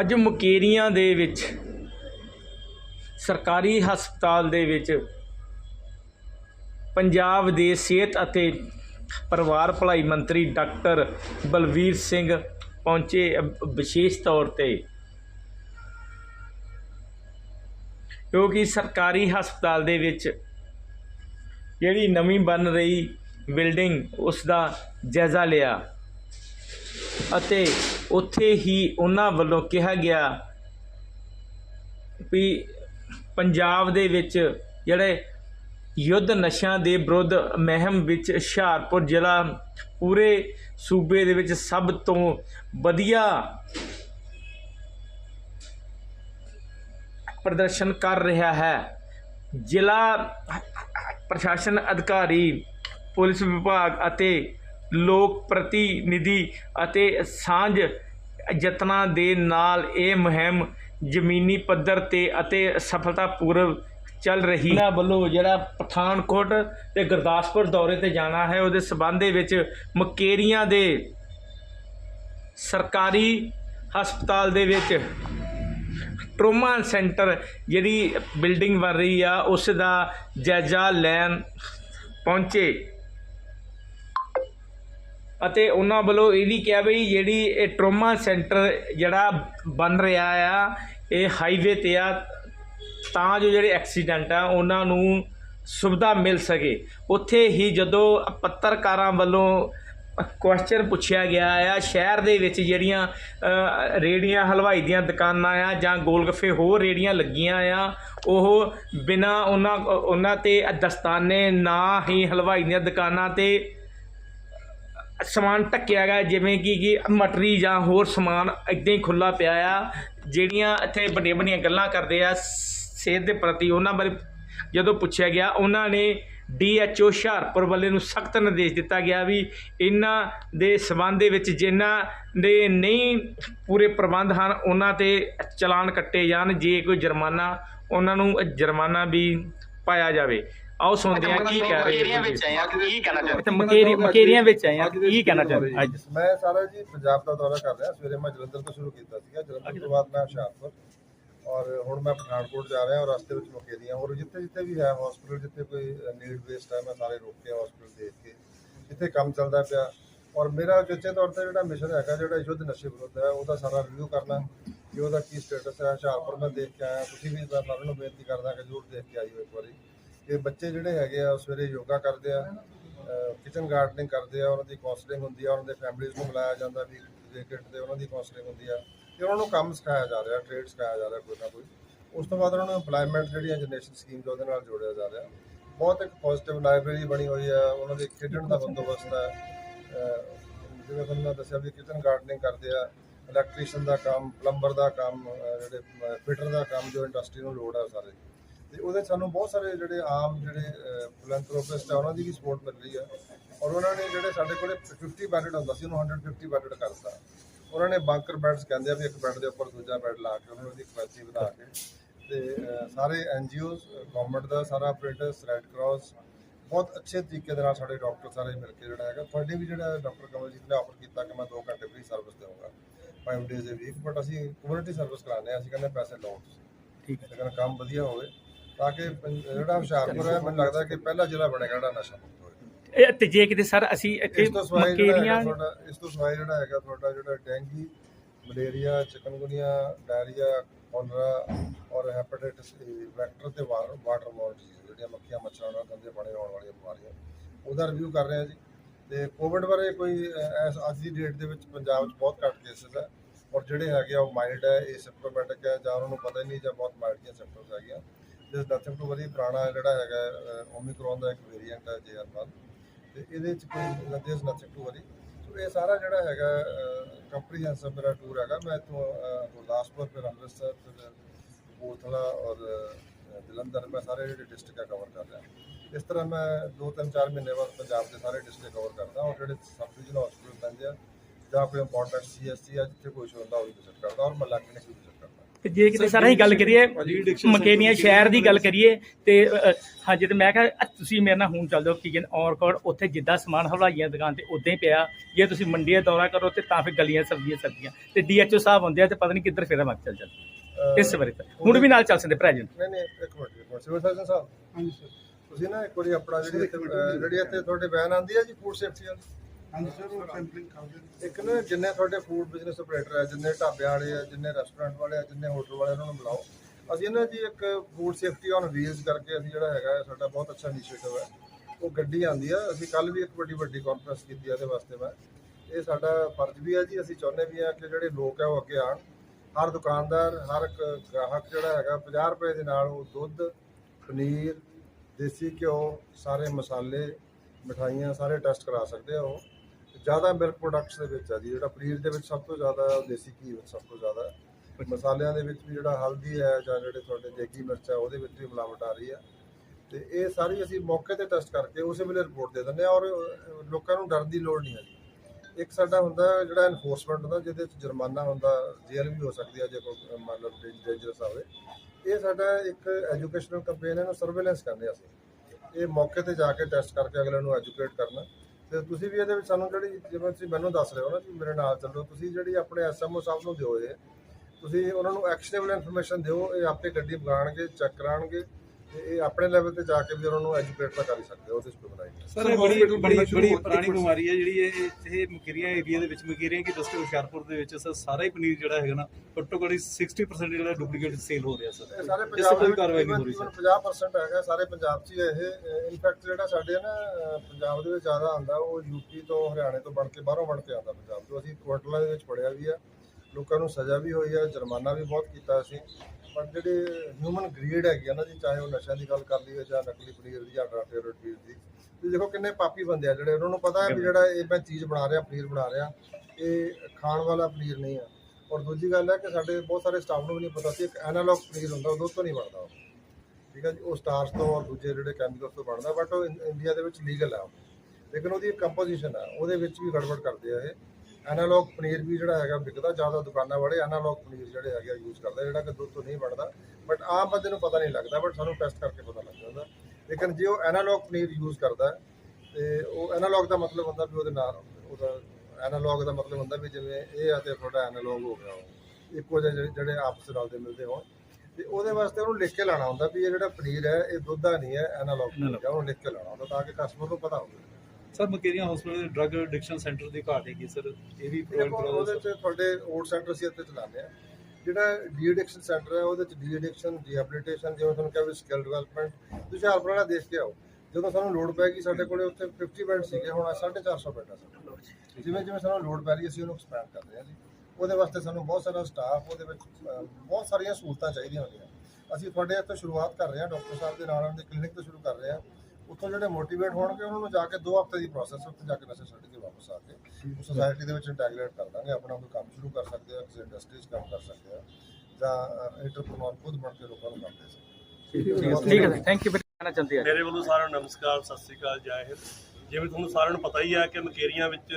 ਅੱਜ ਮੁਕੇਰੀਆਂ ਦੇ ਵਿੱਚ, ਸਰਕਾਰੀ ਹਸਪਤਾਲ ਦੇ ਵਿੱਚ ਪੰਜਾਬ ਦੇ ਸਿਹਤ ਅਤੇ ਪਰਿਵਾਰ ਭਲਾਈ ਮੰਤਰੀ ਡਾਕਟਰ ਬਲਵੀਰ ਸਿੰਘ ਪਹੁੰਚੇ ਵਿਸ਼ੇਸ਼ ਤੌਰ ਤੇ। ਕਿਉਂਕਿ ਸਰਕਾਰੀ ਹਸਪਤਾਲ ਦੇ ਵਿੱਚ ਜਿਹੜੀ ਨਵੀਂ ਬਣ ਰਹੀ ਬਿਲਡਿੰਗ ਉਸ ਦਾ ਜਾਇਜ਼ਾ ਲਿਆ। ਅਤੇ ਉੱਥੇ ਹੀ ਉਹਨਾਂ ਵੱਲੋਂ ਕਿਹਾ ਗਿਆ ਵੀ ਪੰਜਾਬ ਦੇ ਵਿੱਚ ਜਿਹੜੇ ਯੁੱਧ ਨਸ਼ਿਆਂ ਦੇ ਵਿਰੁੱਧ ਮਹਿਮ ਵਿੱਚ ਹੁਸ਼ਿਆਰਪੁਰ ਜ਼ਿਲ੍ਹਾ ਪੂਰੇ ਸੂਬੇ ਦੇ ਵਿੱਚ ਸਭ ਤੋਂ ਵਧੀਆ ਪ੍ਰਦਰਸ਼ਨ ਕਰ ਰਿਹਾ ਹੈ। ਜ਼ਿਲ੍ਹਾ ਪ੍ਰਸ਼ਾਸਨ ਅਧਿਕਾਰੀ, ਪੁਲਿਸ ਵਿਭਾਗ ਅਤੇ ਲੋਕ ਪ੍ਰਤੀਨਿਧੀ ਅਤੇ ਸਾਂਝ ਯਤਨਾਂ ਦੇ ਨਾਲ ਇਹ ਮੁਹਿੰਮ ਜ਼ਮੀਨੀ ਪੱਧਰ ਤੇ ਅਤੇ ਸਫਲਤਾਪੂਰਵ ਚੱਲ ਰਹੀ ਹੈ ਵੱਲੋਂ ਜਿਹੜਾ ਪਠਾਨਕੋਟ ਤੇ ਗੁਰਦਾਸਪੁਰ ਦੌਰੇ ਤੇ ਜਾਣਾ ਹੈ, ਉਹਦੇ ਸਬੰਧ ਦੇ ਵਿੱਚ ਮਕੇਰੀਆਂ ਦੇ ਸਰਕਾਰੀ ਹਸਪਤਾਲ ਦੇ ਵਿੱਚ ਟਰੋਮਾ ਸੈਂਟਰ ਜਿਹੜੀ ਬਿਲਡਿੰਗ ਬਣ ਰਹੀ ਆ, ਉਸ ਦਾ ਜਾਇਜ਼ਾ ਲੈਣ ਪਹੁੰਚੇ। ਅਤੇ ਉਹਨਾਂ ਵੱਲੋਂ ਇਹ ਵੀ ਕਿਹਾ ਵੀ ਜਿਹੜੀ ਇਹ ਟਰੋਮਾ ਸੈਂਟਰ ਜਿਹੜਾ ਬਣ ਰਿਹਾ ਆ ਇਹ ਹਾਈਵੇ ਤੇ ਆ ਤਾਂ ਜੋ ਜਿਹੜੇ ਐਕਸੀਡੈਂਟ ਆ ਉਹਨਾਂ ਨੂੰ ਸੁਵਿਧਾ ਮਿਲ ਸਕੇ। ਉੱਥੇ ਹੀ ਜਦੋਂ ਪੱਤਰਕਾਰਾਂ ਵੱਲੋਂ ਕੁਐਸਚਨ ਪੁੱਛਿਆ ਗਿਆ ਆ ਸ਼ਹਿਰ ਦੇ ਵਿੱਚ ਜਿਹੜੀਆਂ ਅ, ਰੇੜੀਆਂ ਹਲਵਾਈ ਦੀਆਂ ਦੁਕਾਨਾਂ ਆ ਜਾਂ ਗੋਲਗੱਫੇ ਹੋਰ ਰੇੜੀਆਂ ਲੱਗੀਆਂ ਆ ਉਹ ਬਿਨਾ ਉਹਨਾਂ ਉਹਨਾਂ ਤੇ ਦਸਤਾਨੇ ਨਾ ਹੀ ਹਲਵਾਈ ਦੀਆਂ ਦੁਕਾਨਾਂ ਤੇ ਸਮਾਨ ਢੱਕਿਆ ਗਿਆ ਜਿਵੇਂ ਕਿ ਕਿ ਮਟਰੀ ਜਾਂ ਹੋਰ ਸਮਾਨ ਇਦਾਂ ਹੀ ਖੁੱਲਾ ਪਿਆ ਆ, ਜਿਹੜੀਆਂ ਇੱਥੇ ਵੱਡੀਆਂ ਵੱਡੀਆਂ ਗੱਲਾਂ ਕਰਦੇ ਆ, ਸਿਹਤ ਦੇ ਪ੍ਰਤੀ ਉਹਨਾਂ ਬਾਰੇ ਜਦੋਂ ਪੁੱਛਿਆ ਗਿਆ, ਉਹਨਾਂ ਨੇ ਡੀਐਚਓ ਹੁਸ਼ਿਆਰਪੁਰ ਵੱਲੇ ਨੂੰ ਸਖਤ ਨਿਰਦੇਸ਼ ਦਿੱਤਾ ਗਿਆ ਵੀ ਇਹਨਾਂ ਦੇ ਸਬੰਧ ਦੇ ਵਿੱਚ ਜਿਨ੍ਹਾਂ ਦੇ ਨਹੀਂ ਪੂਰੇ ਪ੍ਰਬੰਧ ਹਨ, ਉਹਨਾਂ ਤੇ ਚਲਾਨ ਕੱਟੇ ਜਾਣ, ਜੇ ਕੋਈ ਜੁਰਮਾਨਾ ਉਹਨਾਂ ਨੂੰ ਜੁਰਮਾਨਾ ਵੀ ਪਾਇਆ ਜਾਵੇ। ਆਓ ਸੁਣਦੇ ਹਾਂ ਕੀ ਕਹਿ ਰਹੇ ਏਰੀਆ ਹੋ ਵਿੱਚ ਆਏ ਆ ਕੀ ਕਹਿਣਾ ਚਾਹੁੰਦੇ? ਇੱਥੇ ਮਕੇਰੀ ਮਕੇਰੀਆਂ ਵਿੱਚ ਆਏ ਆ ਕੀ ਕਹਿਣਾ ਚਾਹੁੰਦੇ? ਅੱਜ। ਮੈਂ ਸਾਰਾ ਜੀ ਪੰਜਾਬ ਦਾ ਦੌਰਾ ਕਰ ਰਿਹਾ। ਸਵੇਰੇ ਮੈਂ ਜਲੰਧਰ ਤੋਂ ਸ਼ੁਰੂ ਕੀਤਾ ਸੀਗਾ। ਜਲੰਧਰ ਤੋਂ ਬਾਅਦ ਮੈਂ ਹੁਸ਼ਿਆਰਪੁਰ। ਔਰ ਹੁਣ ਮੈਂ ਪਠਾਨਕੋਟ ਜਾ ਰਿਹਾ ਔਰ ਰਸਤੇ ਵਿੱਚ ਮੁਕੇਰੀਆਂ। ਔਰ ਜਿੱਥੇ ਜਿੱਥੇ ਵੀ ਹੈ ਹਸਪੀਟਲ ਜਿੱਥੇ ਕੋਈ ਨੀਡ ਬੇਸਡ ਹੈ ਮੈਂ ਸਾਰੇ ਰੋਕ ਕੇ ਹਸਪੀਟਲ ਦੇਖ ਕੇ ਜਿੱਥੇ ਕੰਮ ਚੱਲਦਾ ਪਿਆ। ਔਰ ਮੇਰਾ ਉਚੇਚੇ ਤੌਰ ਤੇ ਜਿਹੜਾ ਮਿਸ਼ਨ ਹੈਗਾ ਜਿਹੜਾ ਯੁੱਧ ਨਸ਼ੇ ਵਿਰੁੱਧ ਹੈ ਉਹਦਾ ਸਾਰਾ ਰਿਵਿਊ ਕਰਨਾ ਕਿ ਉਹਦਾ ਕੀ ਸਟੇਟਸ ਹੈ। ਹੁਸ਼ਿਆਰਪੁਰ ਮੈਂ ਦੇਖ ਕੇ ਆਇਆ। ਤੁਸੀਂ ਵੀ ਮੈਂ ਸਾਰਿਆਂ ਨੂੰ ਬੇਨਤੀ ਕਰਦਾ ਕਿ ਜ਼ਰੂਰ ਦੇਖ ਕੇ ਆਇਓ ਇੱਕ ਵਾਰੀ। ਕਿ ਬੱਚੇ ਜਿਹੜੇ ਹੈਗੇ ਆ, ਉਹ ਸਵੇਰੇ ਯੋਗਾ ਕਰਦੇ ਆ ਕਿਚਨ ਗਾਰਡਨਿੰਗ ਕਰਦੇ ਆ, ਉਹਨਾਂ ਦੀ ਕਾਉਂਸਲਿੰਗ ਹੁੰਦੀ ਆ, ਉਹਨਾਂ ਦੇ ਫੈਮਿਲੀਜ਼ ਨੂੰ ਮਿਲਾਇਆ ਜਾਂਦਾ ਵੀ ਕ੍ਰਿਕਟ ਤੇ ਉਹਨਾਂ ਦੀ ਕਾਉਂਸਲਿੰਗ ਹੁੰਦੀ ਆ ਤੇ ਉਹਨਾਂ ਨੂੰ ਕੰਮ ਸਿਖਾਇਆ ਜਾ ਰਿਹਾ ਟ੍ਰੇਡ ਸਿਖਾਇਆ ਜਾ ਰਿਹਾ ਕੋਈ ਨਾ ਕੋਈ। ਉਸ ਤੋਂ ਬਾਅਦ ਉਹਨਾਂ ਨੂੰ EMPLOYMENT ਜਿਹੜੀਆਂ ਜਨਰੇਸ਼ਨ ਸਕੀਮਸ ਉਹਦੇ ਨਾਲ ਜੋੜਿਆ ਜਾ ਰਿਹਾ। ਬਹੁਤ ਇੱਕ ਪੋਜ਼ਿਟਿਵ ਲਾਇਬ੍ਰੇਰੀ ਬਣੀ ਹੋਈ ਆ, ਉਹਨਾਂ ਦੇ ਖੇਡਣ ਦਾ ਬੰਦੋਬਸਤ ਹੈ ਜਿਵੇਂ ਤੁਹਾਨੂੰ ਮੈਂ ਦੱਸਿਆ ਵੀ ਕਿਚਨ ਗਾਰਡਨਿੰਗ ਕਰਦੇ ਆ ਇਲੈਕਟ੍ਰੀਸ਼ੀਅਨ ਦਾ ਕੰਮ ਪਲੰਬਰ ਦਾ ਕੰਮ ਜਿਹੜੇ ਫਿਟਰ ਦਾ ਕੰਮ ਜੋ ਇੰਡਸਟਰੀ ਨੂੰ ਲੋੜ ਹੈ ਸਾਰੇ। ਤੇ ਉਹਦੇ ਸਾਨੂੰ ਬਹੁਤ ਸਾਰੇ ਜਿਹੜੇ ਆਮ ਜਿਹੜੇ ਫਿਲੈਂਥਰੋਪਿਸਟ ਆ ਉਹਨਾਂ ਦੀ ਵੀ ਸਪੋਰਟ ਮਿਲ ਰਹੀ ਆ। ਔਰ ਉਹਨਾਂ ਨੇ ਜਿਹੜੇ ਸਾਡੇ ਕੋਲੇ 50 ਬੈੱਡ ਹੁੰਦਾ ਸੀ ਉਹਨੂੰ 150 ਬੈੱਡ ਕਰਤਾ। ਉਹਨਾਂ ਨੇ ਬੰਕਰ ਬੈੱਡਸ ਕਹਿੰਦੇ ਆ ਵੀ ਇੱਕ ਬੈੱਡ ਦੇ ਉੱਪਰ ਦੂਜਾ ਬੈੱਡ ਲਾ ਕੇ ਉਹਨਾਂ ਦੀ ਕਪੈਸਿਟੀ ਵਧਾ ਕੇ ਤੇ ਸਾਰੇ ਐਨਜੀਓਜ਼ ਗਵਰਨਮੈਂਟ ਦਾ ਸਾਰਾ ਆਪਰੇਟਰਸ ਰੈੱਡ ਕਰਾਸ ਬਹੁਤ ਅੱਛੇ ਤਰੀਕੇ ਦੇ ਨਾਲ ਸਾਡੇ ਡਾਕਟਰ ਸਾਰੇ ਮਿਲ ਕੇ ਜਿਹੜਾ ਹੈਗਾ ਤੁਹਾਡੇ ਵੀ ਜਿਹੜਾ ਡਾਕਟਰ ਕਮਲਜੀਤ ਨੇ ਆਫਰ ਕੀਤਾ ਕਿ ਮੈਂ 2 ਘੰਟੇ ਫ੍ਰੀ ਸਰਵਿਸ ਦੇਵਾਂਗਾ 5 ਡੇਜ਼ ਅ ਵੀਕ ਬਟ ਅਸੀਂ ਕਮਿਊਨਿਟੀ ਸਰਵਿਸ ਕਰਾਉਂਦੇ ਹਾਂ ਅਸੀਂ ਕਹਿੰਦੇ ਪੈਸੇ ਲਾਓ ਤੁਸੀਂ। ਠੀਕ ਹੈ। ਲੇਕਿਨ ਕੰਮ ਵਧੀਆ ਹੋਵੇ ਤਾਂ ਕਿ ਪੰ- ਜਿਹੜਾ ਹੁਸ਼ਿਆਰਪੁਰ ਹੈ ਮੈਨੂੰ ਲੱਗਦਾ ਕਿ ਪਹਿਲਾ ਜ਼ਿਲ੍ਹਾ ਬਣੇਗਾ ਜਿਹੜਾ ਨਸ਼ਾ ਮੁਕਤ ਹੋਏਗਾ ਇਹ ਤੇ ਜੇ ਕਿਤੇ ਸਰ ਅਸੀਂ ਇੱਥੇ ਇਸ ਤੋਂ ਸਿਵਾਏ ਜਿਹੜਾ ਮਕੇਰੀਆਂ ਹੈਗਾ ਤੁਹਾਡਾ ਇਸ ਤੋਂ ਸਿਵਾਏ ਜਿਹੜਾ ਹੈਗਾ ਤੁਹਾਡਾ ਜਿਹੜਾ dengue malaria chikungunya diarrhoea cholera ਔਰ ਹੈਪੇਟਾਈਟਸ ਵੈਕਟਰ ਤੇ ਵਾਟਰ ਬੋਰਨ ਡਿਜ਼ੀਜ਼ ਜਿਹੜੀਆਂ ਮੱਖੀਆਂ ਮੱਛਰਾਂ ਨਾਲ ਗੰਦੇ ਪਾਣੀ ਆਉਣ ਵਾਲੀਆਂ ਬਿਮਾਰੀਆਂ। ਉਹਦਾ ਰਿਵਿਊ ਕਰ ਰਹੇ ਹਾਂ ਜੀ। ਤੇ ਕੋਵਿਡ ਬਾਰੇ ਕੋਈ ਇਸ ਅੱਜ ਦੀ ਡੇਟ ਦੇ ਵਿੱਚ ਪੰਜਾਬ 'ਚ ਬਹੁਤ ਘੱਟ ਕੇਸਿਸ ਹੈ। ਔਰ ਜਿਹੜੇ ਹੈਗੇ ਆ ਉਹ ਮਾਈਲਡ ਹੈ ਇਹ ਸਿੰਪਟੋਮੈਟਿਕ ਹੈ ਜਾਂ ਉਹਨਾਂ ਨੂੰ ਪਤਾ ਹੀ ਨਹੀਂ ਜਾਂ ਬਹੁਤ ਮਾਈਲਡ ਦੀਆਂ ਸਿੰਪਟਮਸ ਹੈਗੀਆਂ। ਜਿਸ ਨਥਿੰਗ ਟੂ ਵਰੀ ਪੁਰਾਣਾ ਜਿਹੜਾ ਹੈਗਾ ਓਮਿਕਰੋਨ ਦਾ ਇੱਕ ਵੇਰੀਐਂਟ ਹੈ ਜੇ ਨਾਲ ਤੇ ਇਹਦੇ 'ਚ ਕੋਈ ਦਿਸ ਨਥਿੰਗ ਟੂ ਵਰੀ ਸੋ ਇਹ ਸਾਰਾ ਜਿਹੜਾ ਹੈਗਾ ਕੰਪਰੀਹੈਂਸਿਵ ਮੇਰਾ ਟੂਰ ਹੈਗਾ। ਮੈਂ ਇੱਥੋਂ ਗੁਰਦਾਸਪੁਰ, ਫਿਰ ਅੰਮ੍ਰਿਤਸਰ, ਫਿਰ ਕਪੂਰਥਲਾ ਔਰ ਜਲੰਧਰ, ਮੈਂ ਸਾਰੇ ਜਿਹੜੇ ਡਿਸਟ੍ਰਿਕਟ ਕਵਰ ਕਰ ਰਿਹਾ। ਇਸ ਤਰ੍ਹਾਂ ਮੈਂ 2-3 4 ਮਹੀਨੇ ਬਾਅਦ ਪੰਜਾਬ ਦੇ ਸਾਰੇ ਡਿਸਟ੍ਰਿਕਟ ਕਵਰ ਕਰਦਾ ਔਰ ਜਿਹੜੇ ਸਬ ਡਿਵੀਜ਼ਨਲ ਹਸਪੀਟਲ ਪੈਂਦੇ ਆ, ਜਾਂ ਕੋਈ ਇੰਪੋਰਟੈਂਟ ਸੀਐਸਸੀ ਆ, ਜਿੱਥੇ ਕੋਈ ਇਸ਼ੂ ਹੁੰਦਾ ਉਹ ਵੀ ਵਿਜ਼ਿਟ ਕਰਦਾ। ਔਰ ਮੱਲਾ ਕਲੀਨਿਕ ਵੀ ਵਿਜ਼ਿਟ ਕਰਦਾ। ਤੇ ਜੇ ਕਿਤੇ ਸਾਰਾ ਹੀ ਗੱਲ ਕਰੀਏ ਮਕੇਨੀਆਂ ਸ਼ਹਿਰ ਦੀ ਗੱਲ ਕਰੀਏ ਤੇ ਅ, ਹਾਂਜੀ ਤੇ ਮੈਂ ਕਿਹਾ ਤੁਸੀਂ ਮੇਰੇ ਨਾਲ ਹੁਣ ਚੱਲ ਜਾਓ ਕੀ ਕਹਿੰਦੇ ਔਰ ਕੋਲ ਉੱਥੇ ਜਿੱਦਾਂ ਸਮਾਨ ਹਲਵਾਈਆਂ ਦੁਕਾਨ ਤੇ ਉਦਾਂ ਹੀ ਪਿਆ। ਜੇ ਤੁਸੀਂ ਮੰਡੀ ਦਾ ਦੌਰਾ ਕਰੋ ਤੇ ਤਾਂ ਫਿਰ ਗਲੀਆਂ ਸਬਜ਼ੀਆਂ ਸਬਜ਼ੀਆਂ। ਤੇ ਡੀਐਚਓ ਸਾਹਿਬ ਹੁੰਦੇ ਆ ਤੇ ਪਤਾ ਨਹੀਂ ਕਿੱਧਰ ਫੇਰਾ ਮੱਕ ਚੱਲ ਜਾਂਦਾ। ਇਸ ਬਾਰੇ ਤਾਂ। ਹੁਣ ਵੀ ਨਾਲ ਚੱਲ ਸਕਦੇ ਪ੍ਰੈਜ਼ੈਂਟ ਨਹੀਂ ਨਹੀਂ ਇੱਕ ਮਿੰਟ ਇੱਕ ਮਿੰਟ। ਸਿਵਲ ਸਰਜਨ ਸਾਹਿਬ ਹਾਂਜੀ ਸਰ ਤੁਸੀਂ ਨਾ ਇੱਕ ਵਾਰੀ ਆਪਣਾ ਜਿਹੜੀ ਇੱਥੇ, ਅਹ, ਜਿਹੜੀ ਇੱਥੇ ਤੁਹਾਡੇ ਵੈਨ ਆਉਂਦੀ ਹੈ ਜੀ ਫੂਡ ਸੇਫਟੀ ਵਾਲੀ? ਹਾਂਜੀ ਸਰ ਉਹ ਸੈਂਪਲਿੰਗ ਕਾਉਂਟਰ ਇੱਕ ਨਾ ਜਿੰਨੇ ਤੁਹਾਡੇ ਫੂਡ ਬਿਜ਼ਨਸ ਆਪਰੇਟਰ ਹੈ ਜਿੰਨੇ ਢਾਬਿਆਂ ਵਾਲੇ ਆ ਜਿੰਨੇ ਰੈਸਟੋਰੈਂਟ ਵਾਲੇ ਆ ਜਿੰਨੇ ਹੋਟਲ ਵਾਲੇ ਉਹਨਾਂ ਨੂੰ ਬੁਲਾਓ। ਅਸੀਂ ਨਾ ਜੀ ਇੱਕ ਫੂਡ ਸੇਫਟੀ ਔਨ ਵੀਲਸ ਕਰਕੇ ਅਸੀਂ ਜਿਹੜਾ ਹੈਗਾ ਸਾਡਾ ਬਹੁਤ ਅੱਛਾ ਇਨੀਸ਼ੀਏਟਿਵ ਹੈ। ਉਹ ਗੱਡੀ ਆਂਦੀ ਆ। ਅਸੀਂ ਕੱਲ ਵੀ ਇੱਕ ਵੱਡੀ ਵੱਡੀ ਕਾਨਫਰੰਸ ਕੀਤੀ ਆ ਇਹਦੇ ਵਾਸਤੇ ਮੈਂ। ਇਹ ਸਾਡਾ ਫਰਜ਼ ਵੀ ਹੈ ਜੀ ਅਸੀਂ ਚਾਹੁੰਦੇ ਵੀ ਆ ਕਿ ਜਿਹੜੇ ਲੋਕ ਆ ਉਹ ਅੱਗੇ ਆਣ ਹਰ ਦੁਕਾਨਦਾਰ ਹਰ ਇੱਕ ਗ੍ਰਾਹਕ ਜਿਹੜਾ ਹੈਗਾ 50 ਰੁਪਏ ਦੇ ਨਾਲ ਉਹ ਦੁੱਧ ਪਨੀਰ ਦੇਸੀ ਘਿਓ ਸਾਰੇ ਮਸਾਲੇ ਮਠਾਈਆਂ ਸਾਰੇ ਟੈਸਟ ਕਰਾ ਸਕਦੇ ਆ ਉਹ। ਜ਼ਿਆਦਾ ਮਿਲਕ ਪ੍ਰੋਡਕਟਸ ਦੇ ਵਿੱਚ ਆ ਜੀ ਜਿਹੜਾ ਪਨੀਰ ਦੇ ਵਿੱਚ ਸਭ ਤੋਂ ਜ਼ਿਆਦਾ ਦੇਸੀ ਘੀ ਵਿੱਚ ਸਭ ਤੋਂ ਜ਼ਿਆਦਾ। ਹੈ। ਮਸਾਲਿਆਂ ਦੇ ਵਿੱਚ ਵੀ ਜਿਹੜਾ ਹਲਦੀ ਹੈ ਜਾਂ ਜਿਹੜੇ ਤੁਹਾਡੇ ਦੇਗੀ ਮਿਰਚ ਹੈ ਉਹਦੇ ਵਿੱਚ ਵੀ ਮਿਲਾਵਟ ਆ ਰਹੀ ਹੈ। ਤੇ ਇਹ ਸਾਰੀ ਅਸੀਂ ਮੌਕੇ ਤੇ ਟੈਸਟ ਕਰਕੇ ਉਸੇ ਵੇਲੇ ਰਿਪੋਰਟ ਦੇ ਦਿੰਦੇ ਹਾਂ ਔਰ ਅਹ, ਲੋਕਾਂ ਨੂੰ ਡਰਨ ਦੀ ਲੋੜ ਨਹੀਂ ਹੈ ਜੀ ਇੱਕ ਸਾਡਾ ਹੁੰਦਾ ਜਿਹੜਾ ਐਨਫੋਰਸਮੈਂਟ ਹੁੰਦਾ ਜਿਹਦੇ ਵਿੱਚ ਜੁਰਮਾਨਾ ਹੁੰਦਾ ਜੇਲ੍ਹ ਵੀ ਹੋ ਸਕਦੀ ਹੈ ਜੇ ਕੋਈ ਮੰਨ ਲਓ ਡੇਂਜਰਸ ਆਵੇ। ਇਹ ਸਾਡਾ ਇੱਕ ਐਜੂਕੇਸ਼ਨਲ ਕੈਂਪੇਨ ਹੈ ਨੂੰ ਸਰਵੇਲੈਂਸ ਕਰਨੇ ਅਸੀਂ। ਇਹ ਮੌਕੇ ਤੇ ਜਾ ਕੇ ਟੈਸਟ ਕਰਕੇ ਅਗਲੇ ਨੂੰ ਐਜੂਕੇਟ ਕਰਨਾ। ਤੇ ਤੁਸੀਂ ਵੀ ਇਹਦੇ ਵਿੱਚ ਸਾਨੂੰ ਜਿਹੜੀ ਜਿਵੇਂ ਤੁਸੀਂ ਮੈਨੂੰ ਦੱਸ ਰਹੇ ਹੋ ਨਾ ਕਿ ਮੇਰੇ ਨਾਲ ਚੱਲੋ, ਤੁਸੀਂ ਜਿਹੜੀ ਆਪਣੇ ਐਸਐਮਓ ਸਾਹਿਬ ਨੂੰ ਦਿਓ ਇਹ, ਤੁਸੀਂ ਉਹਨਾਂ ਨੂੰ ਐਕਸ਼ਨੇਬਲ ਇਨਫੋਰਮੇਸ਼ਨ ਦਿਓ, ਇਹ ਆਪੇ ਗੱਡੀ ਬੁਲਾਣਗੇ ਚੈੱਕ ਕਰਾਣਗੇ ਤੇ ਇਹ ਆਪਣੇ ਲੈਵਲ ਤੇ ਜਾ ਕੇ ਵੀ ਉਹਨਾਂ ਨੂੰ ਐਜੂਕੇਟ ਤਾਂ ਕਰ ਹੀ ਸਕਦੇ ਹੋ ਉਹਦੇ ਚ ਕੋਈ ਬਣਾਈ ਨਹੀਂ ਸਰ ਇਹ ਬੜੀ ਬੜੀ ਬੜੀ ਪੁਰਾਣੀ ਬਿਮਾਰੀ ਹੈ ਜਿਹੜੀ ਇਹ ਇਹ ਮਕੇਰੀਆਂ ਏਰੀਆ ਦੇ ਵਿੱਚ ਮਕੇਰੀਆਂ ਕੀ ਦੱਸੋ ਹੁਸ਼ਿਆਰਪੁਰ ਦੇ ਵਿੱਚ ਸਰ ਸਾਰਾ ਹੀ ਪਨੀਰ ਜਿਹੜਾ ਹੈਗਾ ਨਾ ਘੱਟੋ ਘੱਟ 60% ਜਿਹੜਾ ਡੁਪਲੀਕੇਟ ਸੇਲ ਹੋ ਰਿਹਾ ਇਹ ਸਰ ਸਾਰੇ ਪੰਜਾਬ ਕੋਈ ਕਾਰਵਾਈ ਨਹੀਂ ਹੋ ਰਹੀ ਤਕਰੀਬਨ 50% ਹੈਗਾ ਸਾਰੇ ਪੰਜਾਬ 'ਚ ਹੀ ਇਹ। ਇਨਫੈਕਟ ਜਿਹੜਾ ਸਾਡੇ ਨਾ ਪੰਜਾਬ ਦੇ ਵਿੱਚ ਜ਼ਿਆਦਾ ਆਉਂਦਾ ਉਹ ਯੂਪੀ ਤੋਂ ਹਰਿਆਣੇ ਤੋਂ ਬਣ ਕੇ ਬਾਹਰੋਂ ਬਣ ਕੇ ਆਉਂਦਾ ਪੰਜਾਬ ਤੋਂ। ਅਸੀਂ ਕੁਆਟਲਾਂ ਦੇ ਵਿੱਚ ਪੜਿਆ ਵੀ ਆ ਲੋਕਾਂ ਨੂੰ ਸਜ਼ਾ ਵੀ ਹੋਈ ਆ ਜੁਰਮਾਨਾ ਵੀ ਬਹੁਤ ਕੀਤਾ ਅਸੀਂ। ਪਰ ਜਿਹੜੇ ਹਿਊਮਨ ਗਰੀਡ ਹੈਗੀ ਆ ਨਾ ਜੀ ਚਾਹੇ ਉਹ ਨਸ਼ਿਆਂ ਦੀ ਗੱਲ ਕਰ ਲਈਏ ਜਾਂ ਨਕਲੀ ਪਨੀਰ ਦੀ ਜਾਂ ਡਰਾਟੇ ਪਨੀਰ ਦੀ ਤੁਸੀਂ ਦੇਖੋ ਕਿੰਨੇ ਪਾਪੀ ਬੰਦੇ ਆ ਜਿਹੜੇ ਉਹਨਾਂ ਨੂੰ ਪਤਾ ਹੈ ਵੀ ਜਿਹੜਾ ਇਹ ਮੈਂ ਚੀਜ਼ ਬਣਾ ਰਿਹਾ ਪਨੀਰ ਬਣਾ ਰਿਹਾ ਇਹ ਖਾਣ ਵਾਲਾ ਪਨੀਰ ਨਹੀਂ ਆ। ਔਰ ਦੂਜੀ ਗੱਲ ਹੈ ਕਿ ਸਾਡੇ ਬਹੁਤ ਸਾਰੇ ਸਟਾਫ ਨੂੰ ਵੀ ਨਹੀਂ ਪਤਾ ਸੀ ਇੱਕ ਐਨਾਲੌਗ ਪਨੀਰ ਹੁੰਦਾ ਉਹ ਦੁੱਧ ਤੋਂ ਨਹੀਂ ਬਣਦਾ ਠੀਕ ਹੈ ਜੀ ਉਹ ਸਟਾਰਚ ਤੋਂ ਔਰ ਦੂਜੇ ਜਿਹੜੇ ਕੈਮੀਕਲ ਤੋਂ ਬਣਦਾ ਬਟ ਉਹ ਇੰਡੀਆ ਦੇ ਵਿੱਚ ਲੀਗਲ ਉਹ। ਲੇਕਿਨ ਉਹਦੀ ਕੰਪੋਜੀਸ਼ਨ ਹੈ ਉਹਦੇ ਵਿੱਚ ਵੀ ਗੜਬੜ ਕਰਦੇ ਆ ਇਹ। ਐਨਾਲੌਗ ਪਨੀਰ ਵੀ ਜਿਹੜਾ ਹੈਗਾ ਵਿਕਦਾ ਜ਼ਿਆਦਾ ਦੁਕਾਨਾਂ ਵਾਲੇ ਐਨਾਲੌਗ ਪਨੀਰ ਜਿਹੜੇ ਹੈਗੇ ਯੂਜ਼ ਕਰਦੇ ਜਿਹੜਾ ਕਿ ਦੁੱਧ ਤੋਂ ਨਹੀਂ ਬਣਦਾ। ਬਟ ਆਮ ਬੰਦੇ ਨੂੰ ਪਤਾ ਨਹੀਂ ਲੱਗਦਾ ਬਟ ਸਾਨੂੰ ਟੈਸਟ ਕਰਕੇ ਪਤਾ ਲੱਗ ਜਾਂਦਾ। ਲੇਕਿਨ ਜੇ ਉਹ ਐਨਾਲੌਗ ਪਨੀਰ ਯੂਜ਼ ਕਰਦਾ ਤੇ ਉਹ ਐਨਾਲੌਗ ਦਾ ਮਤਲਬ ਹੁੰਦਾ ਵੀ ਉਹਦੇ ਨਾਲ ਉਹਦਾ ਐਨਾਲੌਗ ਦਾ ਮਤਲਬ ਹੁੰਦਾ ਵੀ ਜਿਵੇਂ ਇਹ ਆ ਤੇ ਤੁਹਾਡਾ ਐਨਾਲੌਗ ਹੋ ਗਿਆ ਇੱਕੋ ਜਿਹੇ ਜਿਹੜੇ- ਆਪਸ ਨਾਲ ਦੇ ਮਿਲਦੇ ਹੋਣ। ਤੇ ਉਹਦੇ ਵਾਸਤੇ ਉਹਨੂੰ ਲਿਖ ਕੇ ਲਾਣਾ ਹੁੰਦਾ ਵੀ ਇਹ ਜਿਹੜਾ ਪਨੀਰ ਹੈ ਇਹ ਦੁੱਧ ਦਾ ਨਹੀਂ ਹੈ ਐਨਾਲੌਗ ਹੈ ਉਹਨੂੰ ਲਿਖ ਕੇ ਲਾਣਾ ਹੁੰਦਾ ਤਾਂ ਕਿ ਕਸਟਮਰ ਨੂੰ ਪਤਾ ਹੋਵੇ। ਸਰ ਮਕੇਰੀਆਂ ਹਸਪੀਟਲ ਦੇ ਡਰੱਗ ਐਡਿਕਸ਼ਨ ਸੈਂਟਰ ਦੀ ਘਾਟ ਹੈਗੀ ਸਰ ਇਹ ਵੀ ਪ੍ਰੋਵਾਈਡ ਕਰਾਓ ਉਹਦੇ ਚ ਤੁਹਾਡੇ ਓਟ ਸੈਂਟਰ ਅਸੀਂ ਇੱਥੇ ਚਲਾਉਂਦੇ ਆ ਜਿਹੜਾ ਡੀ ਐਡਿਕਸ਼ਨ ਸੈਂਟਰ ਹੈ ਉਹਦੇ ਚ ਡੀ ਐਡਿਕਸ਼ਨ ਰੀਹੈਬਿਲਿਟੇਸ਼ਨ ਜਿਵੇਂ ਤੁਹਾਨੂੰ ਕਿਹਾ ਵੀ ਸਕਿੱਲ ਡਿਵੈਲਪਮੈਂਟ ਤੁਸੀਂ ਹਰ ਵਾਲਾ ਦੇਖ ਕੇ ਆਓ। ਜਦੋਂ ਸਾਨੂੰ ਲੋਡ ਪੈਗੀ ਸਾਡੇ ਕੋਲੇ ਉੱਥੇ 50 ਬੈੱਡ ਸੀਗੇ ਹੁਣ 450 ਬੈੱਡ ਆ ਸਾਡੇ ਕੋਲ। ਜਿਵੇਂ ਜਿਵੇਂ ਸਾਨੂੰ ਲੋਡ ਪੈ ਰਹੀ ਅਸੀਂ ਉਹਨੂੰ ਐਕਸਪੈਂਡ ਕਰ ਰਹੇ ਹਾਂ ਜੀ। ਉਹਦੇ ਵਾਸਤੇ ਸਾਨੂੰ ਬਹੁਤ ਸਾਰਾ ਸਟਾਫ ਉਹਦੇ ਵਿੱਚ ਬਹੁਤ ਸਾਰੀਆਂ ਸਹੂਲਤਾਂ ਚਾਹੀਦੀਆਂ ਹੁੰਦੀਆਂ। ਅਸੀਂ ਤੁਹਾਡੇ ਇੱਥੇ ਸ਼ੁਰੂਆਤ ਕਰ ਰਹੇ ਹਾਂ ਡਾਕਟਰ ਸਾਹਿਬ ਦੇ ਨਾਲ ਉਹਨਾਂ ਦੇ ਕਲੀਨਿਕ ਤੋਂ ਸ਼ੁਰੂ ਕਰ ਰਹੇ ਹਾਂ। ਉੱਥੋਂ ਜਿਹੜੇ ਮੋਟੀਵੇਟ ਹੋਣਗੇ ਉਹਨਾਂ ਨੂੰ ਜਾ ਕੇ 2 ਹਫ਼ਤੇ ਦੀ ਪ੍ਰੋਸੈਸ ਉੱਥੇ ਜਾ ਕੇ ਨਸ਼ਾ ਛੱਡ ਕੇ ਵਾਪਸ ਆ ਕੇ ਸੋਸਾਇਟੀ ਦੇ ਵਿੱਚ ਇੰਟੈਗਰੇਟ ਕਰ ਦਾਂਗੇ। ਆਪਣਾ ਕੋਈ ਕੰਮ ਸ਼ੁਰੂ ਕਰ ਸਕਦੇ ਆ ਕਿਸੇ ਇੰਡਸਟਰੀ 'ਚ ਕੰਮ ਕਰ ਸਕਦੇ ਆ ਜਾਂ ਐਂਟਰਪ੍ਰੈਨਿਓਰ ਖੁਦ ਬਣ ਕੇ ਲੋਕਾਂ ਨੂੰ ਕੰਮ ਦੇ ਸਕਦੇ ਆ। ਠੀਕ ਹੈ। ਥੈਂਕ ਯੂ ਬੇਟਾ ਕਹਿਣਾ ਚਾਹੁੰਦੇ ਆ। ਮੇਰੇ ਵੱਲੋਂ ਸਾਰਿਆਂ ਨੂੰ ਨਮਸਕਾਰ ਸਤਿ ਸ੍ਰੀ ਅਕਾਲ ਜੈ ਹਿੰਦ। ਜਿਵੇਂ ਤੁਹਾਨੂੰ ਸਾਰਿਆਂ ਨੂੰ ਪਤਾ ਹੀ ਹੈ ਕਿ ਮਕੇਰੀਆਂ ਵਿੱਚ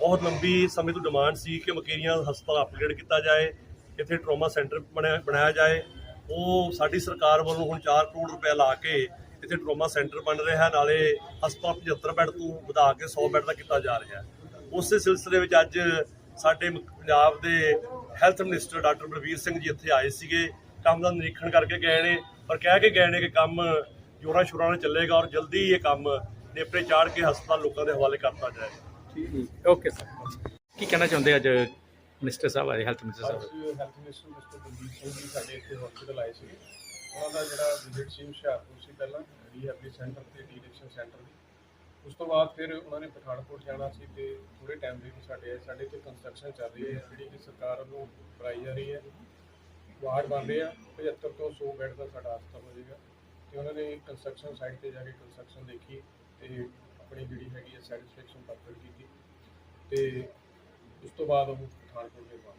ਬਹੁਤ ਲੰਬੀ ਸਮੇਂ ਤੋਂ ਡਿਮਾਂਡ ਸੀ ਕਿ ਮਕੇਰੀਆਂ ਹਸਪਤਾਲ ਅਪਗ੍ਰੇਡ ਕੀਤਾ ਜਾਏ ਇੱਥੇ ਟਰਾਮਾ ਸੈਂਟਰ ਬਣਾਇਆ ਬਣਾਇਆ ਜਾਏ। ਉਹ ਸਾਡੀ ਸਰਕਾਰ ਵੱਲੋਂ ਹੁਣ 4 ਕਰੋੜ ਰੁਪਏ ਲਾ ਕੇ ਇੱਥੇ ਟਰਾਮਾ ਸੈਂਟਰ ਬਣ ਰਿਹਾ ਹੈ ਨਾਲੇ ਹਸਪਤਾਲ 75 ਬੈੱਡ ਤੋਂ ਵਧਾ ਕੇ 100 ਬੈੱਡ ਤੱਕ ਕੀਤਾ ਜਾ ਰਿਹਾ। ਹੈ ਉਸੇ ਸਿਲਸਿਲੇ ਵਿੱਚ ਅੱਜ ਸਾਡੇ ਪੰਜਾਬ ਦੇ health minister doctor Balbir Singh ji ਇੱਥੇ ਆਏ ਸੀਗੇ। ਕੰਮ ਦਾ ਨਿਰੀਖਣ ਕਰਕੇ ਗਏ ਨੇ ਪਰ ਕਹਿ ਕੇ ਗਏ ਨੇ ਕਿ ਕੰਮ ਜੋਰਾਂ ਸ਼ੋਰਾਂ ਨਾਲ ਚੱਲੇਗਾ ਔਰ ਜਲਦੀ ਇਹ ਕੰਮ ਨੇਪਰੇ ਚਾੜ ਕੇ ਹਸਪਤਾਲ ਲੋਕਾਂ ਦੇ ਹਵਾਲੇ ਕਰਤਾ ਜਾਏਗਾ ਓਕੇ ਸਰ। ਕੀ ਕਹਿਣਾ ਚਾਹੁੰਦੇ ਅੱਜ ਮਿਨਿਸਟਰ ਸਾਹਿਬ ਆਏ health minister sahib? Health minister mister Baljit Singh ji ਸਾਡੇ ਇੱਥੇ ਹਸਪੀਟਲ ਆਏ ਸੀ ਉਹਨਾਂ ਦਾ ਜਿਹੜਾ ਵਿਜ਼ਿਟ ਸੀ ਹੁਸ਼ਿਆਰਪੁਰ ਸੀ ਪਹਿਲਾਂ ਰੀਹੈਬਲੀ ਸੈਂਟਰ ਤੇ ਡੀਡਿਕਸ਼ਨ ਸੈਂਟਰ ਦੀ। ਉਸ ਤੋਂ ਬਾਅਦ ਫਿਰ ਉਹਨਾਂ ਨੇ ਪਠਾਨਕੋਟ ਜਾਣਾ ਸੀ ਤੇ ਥੋੜੇ ਟਾਈਮ ਦੇ ਵਿੱਚ ਸਾਡੇ ਸਾਡੇ ਇੱਥੇ ਕੰਸਟਰਕਸ਼ਨ ਚੱਲ ਰਹੀ ਹੈ। ਜਿਹੜੀ ਕਿ ਸਰਕਾਰ ਵੱਲੋਂ ਕਰਾਈ ਜਾ ਰਹੀ ਹੈ। ਵਾਰਡ ਬਣ ਰਹੇ ਆ 75 ਤੋਂ 100 ਬੈੱਡ ਦਾ ਸਾਡਾ ਹਸਪਤਾਲ ਹੋ ਜਾਏਗਾ ਤੇ ਉਹਨਾਂ ਨੇ ਕੰਸਟਰਕਸ਼ਨ ਸਾਈਟ ਤੇ ਜਾ ਕੇ ਕੰਸਟਰਕਸ਼ਨ ਦੇਖੀ ਤੇ ਆਪਣੀ ਜਿਹੜੀ ਹੈਗੀ ਹੈ ਸੈਟੀਸਫੈਕਸ਼ਨ ਪ੍ਰਗਟ ਕੀਤੀ। ਤੇ ਉਸ ਤੋਂ ਬਾਅਦ ਉਹ ਪਠਾਨਕੋਟ ਦੇ ਬਾਹਰ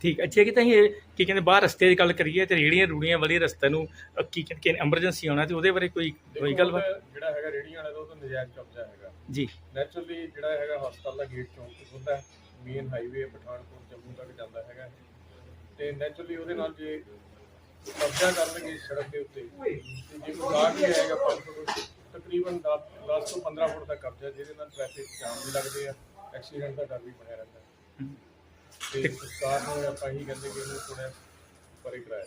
ਠੀਕ ਅੱਛਾ ਕਿ ਤਾਂ ਇਹ ਕੀ ਕਹਿੰਦੇ ਬਾਹਰ ਰਸਤੇ ਦੀ ਗੱਲ ਕਰੀਏ ਤੇ ਰੇੜੀਆਂ ਰੂੜੀਆਂ ਵਾਲੇ ਰਸਤੇ ਨੂੰ ਅ, ਕੀ ਕਹਿੰਦੇ ਐਮਰਜੈਂਸੀ ਆਉਣਾ ਤੇ ਉਹਦੇ ਬਾਰੇ ਕੋਈ ਕੋਈ ਗੱਲ ਵਾ? ਜਿਹੜਾ ਹੈਗਾ ਰੇੜੀਆਂ ਵਾਲਾ ਉਹ ਤਾਂ ਨਜਾਇਜ਼ ਕਬਜ਼ਾ ਹੈਗਾ। ਜੀ। ਨੈਚੁਰਲੀ ਜਿਹੜਾ ਹੈਗਾ ਹਸਪਤਾਲ ਦਾ ਗੇਟ ਚੌਂਕ ਤੋਂ ਹੁੰਦਾ ਮੇਨ ਹਾਈਵੇ ਪਠਾਨਕੋਟ ਜੰਮੂ ਤੱਕ ਜਾਂਦਾ ਹੈਗਾ ਤੇ ਨੈਚੁਰਲੀ ਉਹਦੇ ਨਾਲ ਜੇ ਕਬਜ਼ਾ ਕਰਨਗੇ ਇਸ ਸੜਕ ਦੇ ਉੱਤੇ ਜੇ ਕੋਈ ਗਾਰਡ ਵੀ ਆਏਗਾ ਪੰਜ ਤਕਰੀਬਨ 10 10 ਤੋਂ 15 ਫੁੱਟ ਦਾ ਕਬਜ਼ਾ ਜਿਹਦੇ ਨਾਲ ਟ੍ਰੈਫਿਕ ਜਾਮ ਵੀ ਲੱਗਦੇ ਆ ਐਕਸੀਡੈਂਟ ਦਾ ਡਰ ਵੀ ਬਣਿਆ ਰਹਿੰਦਾ ਹੈ। ਤੇ ਸਰਕਾਰ ਨੂੰ ਆਪਾਂ ਇਹੀ ਕਹਿੰਦੇ ਕਿ ਇਹਨੂੰ ਥੋੜਾ ਪਰੇ ਕਰਾਇਆ।